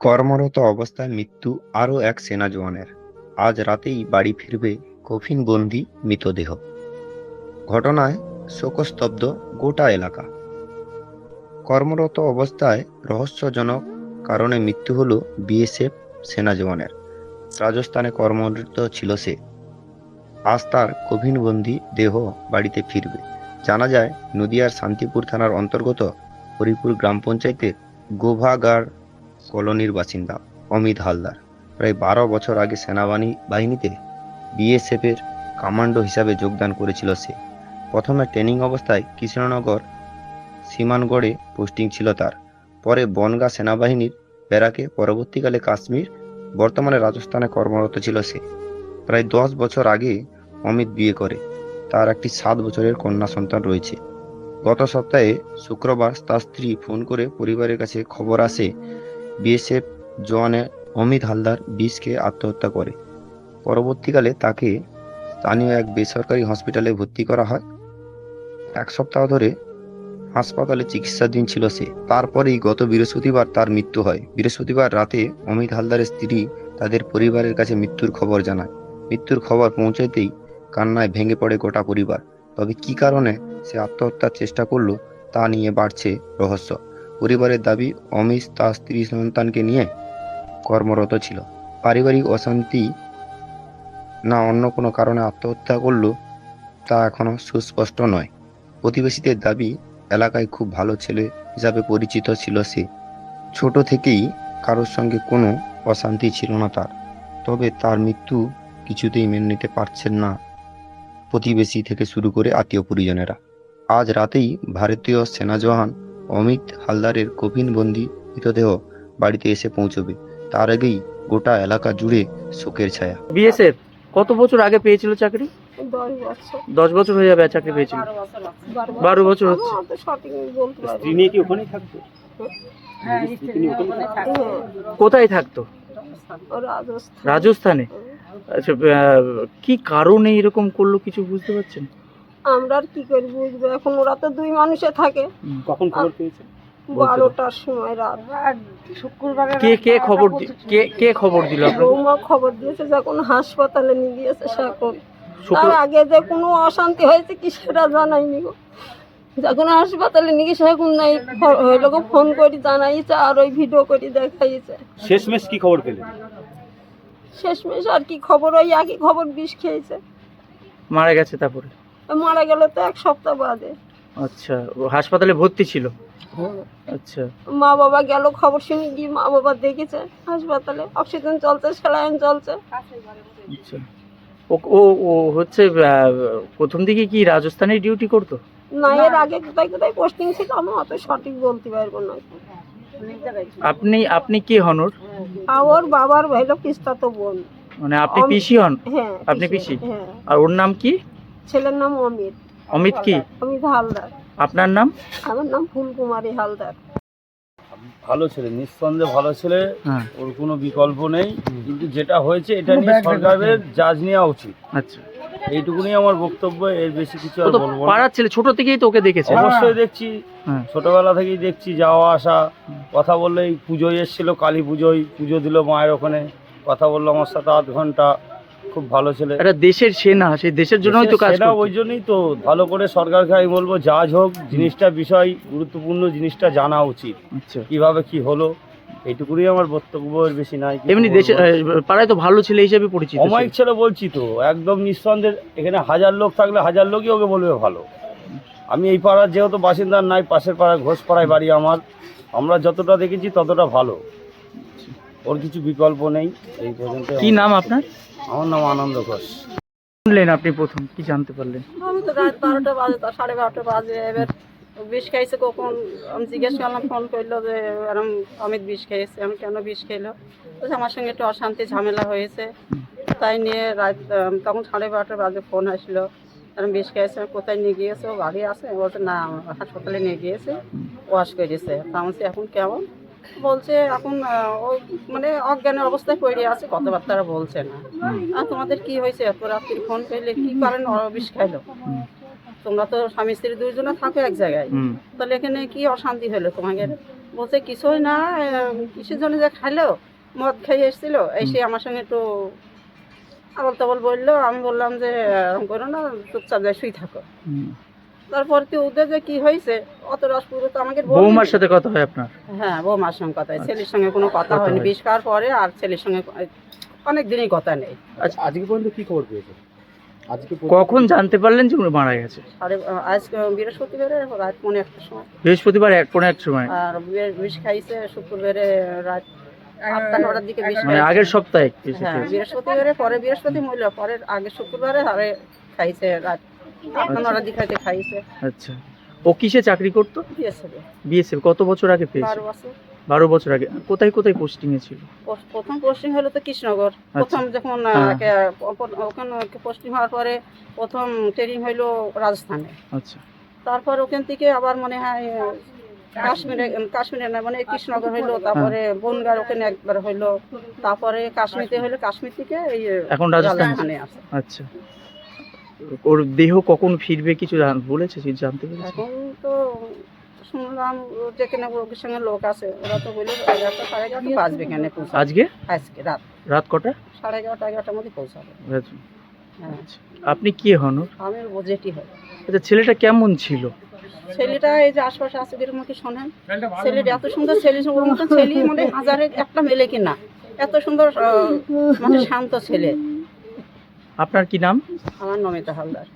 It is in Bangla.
কর্মরত অবস্থায় মৃত্যু আরও এক সেনা জওয়ানের। আজ রাতেই বাড়ি ফিরবে কফিনবন্দি মৃতদেহ। ঘটনায় শোকস্তব্ধ গোটা এলাকা। কর্মরত অবস্থায় রহস্যজনক কারণে মৃত্যু হল বিএসএফ সেনা জওয়ানের। রাজস্থানে কর্মরত ছিল সে। আজ তার কফিনবন্দি দেহ বাড়িতে ফিরবে। জানা যায়, নদিয়ার শান্তিপুর থানার অন্তর্গত হরিপুর গ্রাম পঞ্চায়েতের গোভাগাড় কলোনির বাসিন্দা অমিত হালদার। প্রায় বারো বছর আগে সেনাবাহিনী বাহিনীতে বিএসএফের কমান্ডো হিসাবে যোগদান করেছিল সে। প্রথমে ট্রেনিং অবস্থায় কৃষ্ণনগর সীমানগড়ে পোস্টিং ছিল তার। পরে বনগা সেনাবাহিনীর ব্যারাকে, পরবর্তীকালে কাশ্মীর, বর্তমানে রাজস্থানে কর্মরত ছিল সে। প্রায় দশ বছর আগে অমিত বিয়ে করে। তার একটি সাত বছরের কন্যা সন্তান রয়েছে। গত সপ্তাহে শুক্রবার তার স্ত্রী ফোন করে পরিবারের কাছে খবর আসে বিএসএফ জওয়ানে অমিত হালদার বিষ খেয়ে আত্মহত্যা করে। পরবর্তীকালে তাকে স্থানীয় এক বেসরকারি হসপিটালে ভর্তি করা হয়। এক সপ্তাহ ধরে হাসপাতালে চিকিৎসাধীন ছিল সে। তারপরেই গত বৃহস্পতিবার তার মৃত্যু হয়। বৃহস্পতিবার রাতে অমিত হালদারের স্ত্রী তাদের পরিবারের কাছে মৃত্যুর খবর জানায়। মৃত্যুর খবর পৌঁছাতেই কান্নায় ভেঙে পড়ে গোটা পরিবার। তবে কি কারণে সে আত্মহত্যার চেষ্টা করল তা নিয়ে বাড়ছে রহস্য। পরিবারের দাবি, অমিত তার স্ত্রী সন্তানকে নিয়ে কর্মরত ছিল। পারিবারিক অশান্তি না অন্য কোনো কারণে আত্মহত্যা করল, তা এখনও সুস্পষ্ট নয়। প্রতিবেশীদের দাবি, এলাকায় খুব ভালো ছেলে হিসাবে পরিচিত ছিল সে। ছোট থেকেই কারোর সঙ্গে কোনো অশান্তি ছিল না তার। তবে তার মৃত্যু কিছুতেই মেনে নিতে পারছেন না প্রতিবেশী থেকে শুরু করে আত্মীয় পরিজনেরা আজ রাতেই ভারতীয় সেনা জওয়ান অমিত হালদারের কফিনবন্দি মৃতদেহ বাড়িতে এসে পৌঁছবে। তার আগেই গোটা এলাকা জুড়ে শোকের ছায়া। বিএসএফ কত বছর আগে পেয়েছিল চাকরি? দশ বছর। হয়ে যাবে চাকরি পেয়েছিল। বারো বছর হচ্ছে। স্ত্রী কি থাকতো? হ্যাঁ কোথায় থাকতো? রাজস্থানে। আচ্ছা কি কারণে এরকম করল কিছু বুঝতে পারছেন? আমরা আর কি করে বুঝব? এখন ওরা তো দুই মানুষে থাকে। কখন খবর পেয়েছে? বারোটার সময় রাত। শুক্রবার কে কে খবর দি- কে কে খবর দিল আপনাকে বৌমা খবর দিয়েছে যখন হাসপাতালে নিয়ে গিয়েছে সেখন শুক্র তার আগে যে কোনো অশান্তি হয়েছে কি সেটা জানাইনি গো। যখন হাসপাতালে নিয়ে গিয়েছে এখন নাই। লোক ফোন করে জানাইছে আর ওই ভিডিও করে দেখাইছে। শেষমেশ কি খবর পেলেন? শেষমেশ আর কি খবর ওই একই খবর বিষ খেয়েছে। মারা গেছে তারপরে? মারা গেল তো এক সপ্তাহ বাদে। আচ্ছা ও হাসপাতালে ভর্তি ছিল? আচ্ছা। মা বাবা গেল খবর শুনে গিয়ে মা বাবা দেখেছে হাসপাতালে। অক্সিজেন চলছে স্যালাইন চলছে। আচ্ছা। ও ও ও হচ্ছে আহ, প্রথম দিকে কি রাজস্থানে ডিউটি করতো? না এর আগে কোথায় কোথায় পোস্টিং ছিল আমি অত সঠিক বলতে পারব না। আপনি আপনি কি হন ওর? আর ওর বাবার ভাইলো কিস্তা তো বোন। মানে আপনি। পিসি হন? হ্যাঁ আপনি পিসি? হ্যাঁ। আর ওর নাম কি? ছেলের নাম অমিত। অমিত কি? অমিত হালদার। আপনার নাম? আমার নাম ফুলকুমারী হালদার। ভালো ছেলে নিঃসন্দেহে ভালো ছেলে হ্যাঁ। ওর কোনো বিকল্প নেই। কিন্তু যেটা হয়েছে এটা নিয়ে সরকারের জাজ নেওয়া উচিত। আচ্ছা। এইটুকুনি আমার বক্তব্য এর বেশি কিছু আর বলব না। পাড়ার ছেলে ছোট থেকেই তো ওকে দেখেছে। অবশ্যই দেখছি। হ্যাঁ। ছোটবেলা থেকেই দেখছি যাওয়া আসা। কথা বললেই পুজোয় এসেছিল কালী পুজোয় পুজো দিল মায়ের ওখানে। কথা বলল আমার সাথে আধ ঘণ্টা। খুব ভালো ছেলে। একটা দেশের সেনা সেই দেশের জন্যই তো কাজ সেটা ওই জন্যই তো ভালো করে সরকারকে আমি বলব জাজ হোক জিনিসটা বিষয় গুরুত্বপূর্ণ জিনিসটা জানা উচিত। আচ্ছা। কীভাবে কি হলো এইটুকুনি আমার বক্তব্য বেশি নাই। এমনি দেশে পাড়ায় তো ভালো ছেলে হিসেবে পরিচিত অমায়িক। ছেলে বলছি তো একদম নিঃসন্দেহে এখানে হাজার লোক থাকলে হাজার লোকই ওকে বলবে ভালো। আমি এই পাড়ার যেহেতু বাসিন্দার নাই পাশের পাড়ায় ঘোষ পাড়ায় বাড়ি আমার আমরা যতটা দেখেছি ততটা ভালো। ওর কিছু বিকল্প নেই এই পর্যন্ত কি নাম আপনার? আমার নাম আনন্দ ঘোষ। শুনলেন আপনি প্রথম কি জানতে পারলেন? আমি তো রাত বারোটা বাজে তো সাড়ে বারোটা বাজে এবার বিষ খাইছে কখন? আমি জিজ্ঞেস করলাম ফোন করল যে এরম অমিত বিষ খেয়েছে। আমি কেন বিষ খেলো? বলছে আমার সঙ্গে একটু অশান্তি ঝামেলা হয়েছে। তাই নিয়ে রাত তখন সাড়ে বারোটা বাজে ফোন আসলো। এরম বিষ খেয়েছে কোথায় নিয়ে গিয়েছে? ও গাড়ি আছে? বলছে না হাসপাতালে নিয়ে গিয়েছে ওয়াশ করেছে। তা এখন কেমন? বলছে এখন ও মানে অজ্ঞানের অবস্থায় পড়ে আছে কথাবার্তা বলছে না। আর তোমাদের কি হয়েছে? এত রাত্রি ফোন করলে কি কারণ বিষ খাইলো। তোমরা তো স্বামী স্ত্রী দুইজনে থাকো এক জায়গায়। তাহলে এখানে কি অশান্তি হলো তোমাকে? বলছে কিছুই না কিসের জন্য যে খাইলো? মদ খেয়ে এসেছিল? এসে আমার সঙ্গে একটু আবল তাবল বলল। আমি বললাম যে এরকম করো না চুপচাপ যাই শুই থাকো। তারপর কি ওদের যে কি হয়েছে? অত রস পুরো তো আমাকে। বৌমার সাথে কথা হয় আপনার? হ্যাঁ বৌমার সঙ্গে কথা হয়। ছেলের সঙ্গে কোনো কথা হয়নি। বিষ খাওয়ার পরে আর ছেলের সঙ্গে অনেক দিনই কথা নেই। আচ্ছা। আজকে পর্যন্ত কি খবর পেয়েছে? আজকে কখন জানতে পারলেন যে উনি মারা গেছে? সাড়ে আজ বৃহস্পতিবারে রাত পৌনে একটার সময়। বৃহস্পতিবার এক পনেরো এক সময়। আর বিষ খাইছে শুক্রবারে রাত আটটা নটার দিকে বিষ মানে আগের সপ্তাহে হ্যাঁ বৃহস্পতিবারে পরে বৃহস্পতি মূল্য পরের আগে শুক্রবারে আরে খাইছে রাত খাইছে। আচ্ছা। ও কিসে চাকরি করতো? বিএসএফ কত বছর আগে পেয়েছে? বারো বছর। বারো বছর আগে। কোথায় কোথায় পোস্টিং এ ছিল? প্রথম পোস্টিং হলো তো কৃষ্ণনগর। প্রথম যখন হ্যাঁ। ওখানে পোস্টিং হওয়ার পরে প্রথম ট্রেনিং হইল রাজস্থানে। আচ্ছা। তারপর ওখান থেকে আবার মনে হয় কাশ্মীরে কাশ্মীরে না মানে কৃষ্ণনগর হইল তারপরে বনগার ওখানে একবার হইল তারপরে কাশ্মীরতে হইল কাশ্মীর থেকে এই এখন রাজস্থানে? আছে আচ্ছা। ওর দেহ কখন ফিরবে কিছু জান- বলেছে কিছু জানতে পেরেছে? এখন তো শুনলাম যেখানে ওর সঙ্গে লোক আছে ওরা তো বলল এগারোটা সাড়ে এগারোটা বাজবে কেন আজকে? আজকে রাত। রাত কটা? সাড়ে এগারোটা এগারোটার মধ্যে পৌঁছাবে। হ্যাঁ। আচ্ছা। আপনি কে হন? আমি জেঠি হয় আচ্ছা ছেলেটা কেমন ছিল? ছেলেটা এই যে আশপাশে আছে এর মুখে শোনেন? ছেলেটা এত সুন্দর ছেলে ওর মতন ছেলে মানে হাজারে একটা মেলে কিনা। এত সুন্দর মানে শান্ত ছেলে। আপনার কি নাম? আমার নমিতা হালদার।